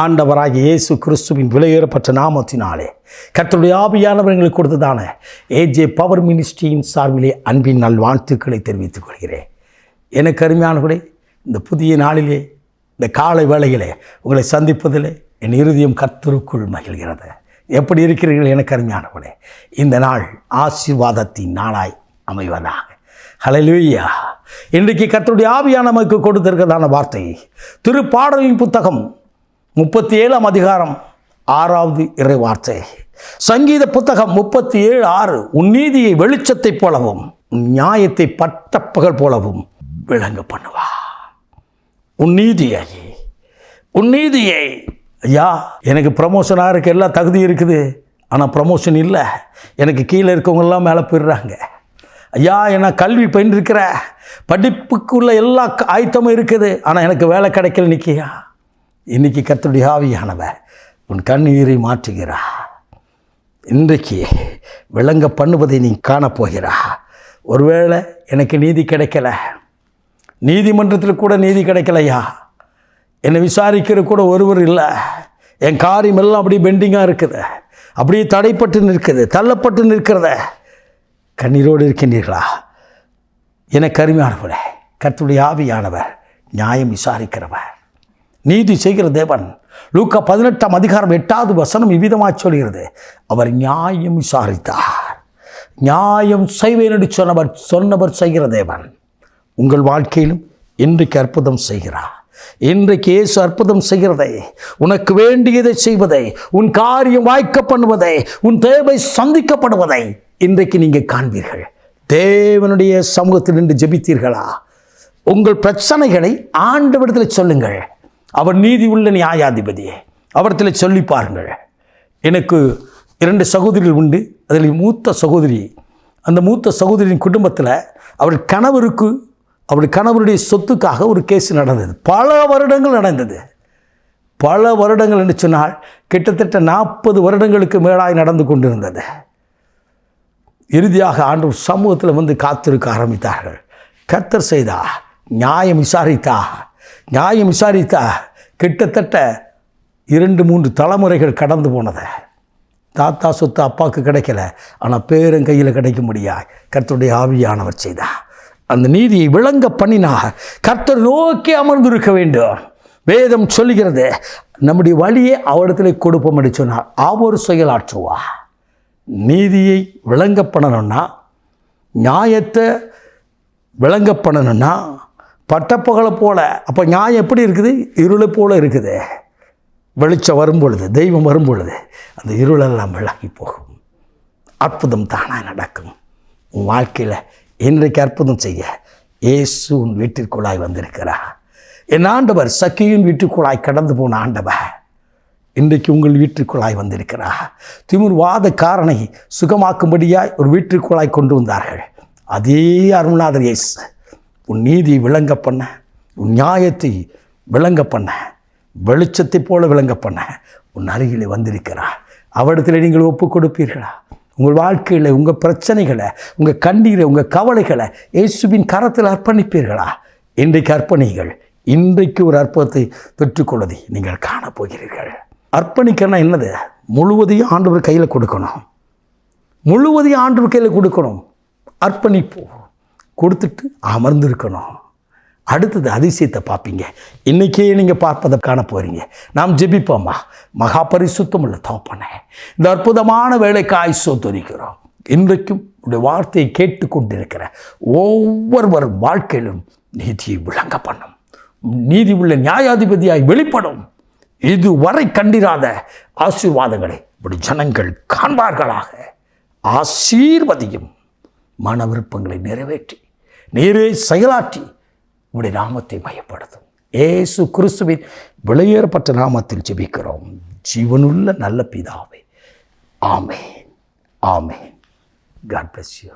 ஆண்டவராகிய இயேசு கிறிஸ்துவின் விலையேறப்பட்ட நாமத்தினாலே. கத்தருடைய ஆவியானவர் எங்களுக்கு கொடுத்ததான ஏஜே பவர் மினிஸ்ட்ரியின் சார்பிலே அன்பின் நல்வாழ்த்துக்களை தெரிவித்துக் கொள்கிறேன். எனக்கு அருமையானவர்களே இந்த புதிய நாளிலே இந்த காலை வேளையிலே உங்களை சந்திப்பதிலே என் இறுதியும் கர்த்தருக்குள் மகிழ்கிறது. எப்படி இருக்கிறீர்கள் எனக்கு அருமையானவர்களே? இந்த நாள் ஆசீர்வாதத்தின் நாளாய் அமைவதாக. ஹலலூயா இன்றைக்கு கத்தருடைய ஆவியான நமக்கு கொடுத்திருக்கிறதான வார்த்தை திருப்பாடலின் புத்தகம் முப்பத்தி ஏழாம் அதிகாரம் ஆறாவது இறை வார்த்தை சங்கீத புத்தகம் முப்பத்தி ஏழு ஆறு உன் நீதியை வெளிச்சத்தைப் போலவும் உன் நியாயத்தை பட்டப்பகல் போலவும் விளங்க பண்ணுவா. உன் நீதியை உன் நீதியை. ஐயா எனக்கு ப்ரமோஷனாக இருக்க எல்லா தகுதி இருக்குது. ஆனால் ப்ரமோஷன் இல்லை. எனக்கு கீழே இருக்கவங்கெல்லாம் மேலே போயிடுறாங்க. ஐயா என்ன கல்வி பயின்றிருக்கிற? படிப்புக்குள்ள எல்லா க- ஆயத்தமும் இருக்குது. ஆனால் எனக்கு வேலை கிடைக்கல நிற்கியா இன்றைக்கி கத்தருடைய ஆவியானவ உன் கண்ணீரை மாற்றுகிறா இன்றைக்கு விளங்க பண்ணுவதை நீ காணப்போகிறா ஒருவேளை எனக்கு நீதி கிடைக்கல. நீதிமன்றத்தில் கூட நீதி கிடைக்கலையா? என்னை விசாரிக்கிற கூட ஒருவர் இல்லை. என் காரியம் எல்லாம் அப்படியே பெண்டிங்காக இருக்குது. அப்படியே தடைப்பட்டு நிற்குது தள்ளப்பட்டு நிற்கிறத. கண்ணீரோடு இருக்கின்றீர்களா? எனக்கு அருமையானவரே கருத்துடைய ஆவியானவர் நியாயம் விசாரிக்கிறவர். நீதி செய்கிற தேவன். லூக்கா பதினெட்டாம் அதிகாரம் எட்டாவது வசனம் இவ்விதமாக சொல்கிறது. அவர் நியாயம் விசாரித்தார். நியாயம் செய்வேன் என்று சொன்னவர் சொன்னவர் செய்கிற தேவன். உங்கள் வாழ்க்கையிலும் இன்றைக்கு அற்புதம் செய்கிறார். இன்றைக்கு இயேசு அற்புதம் செய்கிறதை உனக்கு வேண்டியதை செய்வதை உன் காரியம் வாய்க்க பண்ணுவதை உன் தேவை சந்திக்கப்படுவதை இன்றைக்கு நீங்கள் காண்பீர்கள். தேவனுடைய சமூகத்தில் நின்று ஜெபித்தீர்களா? உங்கள் பிரச்சனைகளை ஆண்டவரிடத்தில் சொல்லுங்கள். அவர் நீதி உள்ள நியாயாதிபதியே. அவரிடத்தில் சொல்லி பாருங்கள். எனக்கு இரண்டு சகோதரிகள் உண்டு. அதில் மூத்த சகோதரி அந்த மூத்த சகோதரியின் குடும்பத்தில் அவள் கணவருக்கு அவள் கணவருடைய சொத்துக்காக ஒரு கேஸ் நடந்தது. பல வருடங்கள் நடந்தது. பல வருடங்கள் என்று சொன்னால் கிட்டத்தட்ட நாற்பது வருடங்களுக்கு மேலாய் நடந்து கொண்டிருந்தது. இறுதியாக ஆண்டு சமூகத்தில் வந்து காத்திருக்க ஆரம்பித்தார்கள். கத்தர் செய்தா நியாயம் விசாரித்தா நியாயம் விசாரித்தா கிட்டத்தட்ட இரண்டு மூன்று தலைமுறைகள் கடந்து போனதை. தாத்தா சொத்து அப்பாவுக்கு கிடைக்கல. ஆனால் பேரும் கையில் கிடைக்க முடியாது கர்த்தருடைய ஆவியானவர் செய்தா. அந்த நீதியை விளங்க பண்ணினா கர்த்தர் நோக்கி அமர்ந்திருக்க வேண்டும். வேதம் சொல்லுகிறது நம்முடைய வழியை அவரிடத்தில் கொடுப்போம் என்று சொன்னார். அவர் செயலாற்றுவா. நீதியை விளங்க பண்ணணும்னா நியாயத்தை விளங்க பண்ணணும்னா பட்டப்பகலை போல. அப்போ நியாயம் எப்படி இருக்குது? இருளை போல இருக்குது. வெளிச்சம் வரும் பொழுது தெய்வம் வரும் பொழுது அந்த இருளெல்லாம் விலகி போகும். அற்புதம் தானாக நடக்கும். உன் வாழ்க்கையில் இன்றைக்கு அற்புதம் செய்ய இயேசு உன் வீட்டிற்குள்ளாய் வந்திருக்கிறா என் ஆண்டவர் சக்கியின் வீட்டுக்குள்ளாய் கடந்து போன ஆண்டவர் இன்றைக்கு உங்கள் வீட்டிற்குள்ளாய் வந்திருக்கிறா திமிர்வாத காரனை சுகமாக்கும்படியாய் ஒரு வீட்டிற்குள்ளாய் கொண்டு வந்தார்கள். அதே அருள்நாதர் இயேசு. உன் நீதியை விளங்க பண்ண உன் நியாயத்தை விளங்க பண்ண வெளிச்சத்தை போல விளங்க பண்ண உன் அருகிலே வந்திருக்கிறா. அவடத்தில் நீங்கள் ஒப்பு கொடுப்பீர்களா? உங்கள் வாழ்க்கையில் உங்கள் பிரச்சனைகளை உங்கள் கண்ணீரை உங்கள் கவலைகளை இயேசுவின் கரத்தில் அர்ப்பணிப்பீர்களா? இன்றைக்கு அர்ப்பணிகள் இன்றைக்கு ஒரு அற்புதத்தை பெற்றுக்கொள்வதை நீங்கள் காணப்போகிறீர்கள் அர்ப்பணிக்கன்னா என்னது? முழுவதையும் ஆண்டவர் கையில் கொடுக்கணும். முழுவதையும் ஆண்டவர் கையில் கொடுக்கணும். அர்ப்பணிப்போம். கொடுத்துட்டு அமர்ந்திருக்கணும். அடுத்தது அதிசயத்தை பார்ப்பீங்க. இன்றைக்கே நீங்கள் பார்ப்பதை காண போகிறீங்க நாம் ஜெபிப்போம்மா மகா பரிசுத்தம் உள்ள தோப்பனே இந்த அற்புதமான வேலைக்காய் சோத்தரிக்கிறோம் இன்றைக்கும் உடைய வார்த்தையை கேட்டுக்கொண்டிருக்கிற ஒவ்வொருவர் வாழ்க்கையிலும் நீதியை விளங்க பண்ணும். நீதி உள்ள நியாயாதிபதியாய் வெளிப்படும். இதுவரை கண்டிராத ஆசீர்வாதங்களை இப்படி ஜனங்கள் காண்பார்களாக. ஆசீர்வதியும் மன விருப்பங்களை நிறைவேற்றி நீரே செயலாற்றி உடைய நாமத்தை மையப்படுத்தும். ஏசு கிறிஸ்துவின் விலையேறப்பட்ட நாமத்தில் ஜெபிக்கிறோம். ஜீவனுள்ள நல்ல பிதாவே. ஆமே ஆமே காட் பிளஸ் யூ